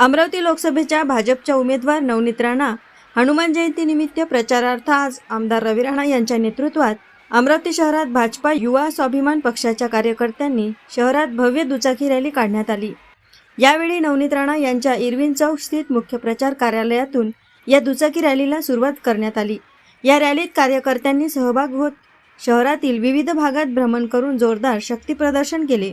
अमरावती लोकसभेच्या भाजपच्या उमेदवार नवनीत राणा हनुमान जयंतीनिमित्त प्रचारार्थ आज आमदार रवी राणा यांच्या नेतृत्वात अमरावती शहरात भाजपा युवा स्वाभिमान पक्षाच्या कार्यकर्त्यांनी शहरात भव्य दुचाकी रॅली काढण्यात आली. यावेळी नवनीत राणा यांच्या इरविन चौक स्थित मुख्य प्रचार कार्यालयातून या दुचाकी रॅलीला सुरुवात करण्यात आली. या रॅलीत कार्यकर्त्यांनी सहभाग होत शहरातील विविध भागात भ्रमण करून जोरदार शक्ती प्रदर्शन केले.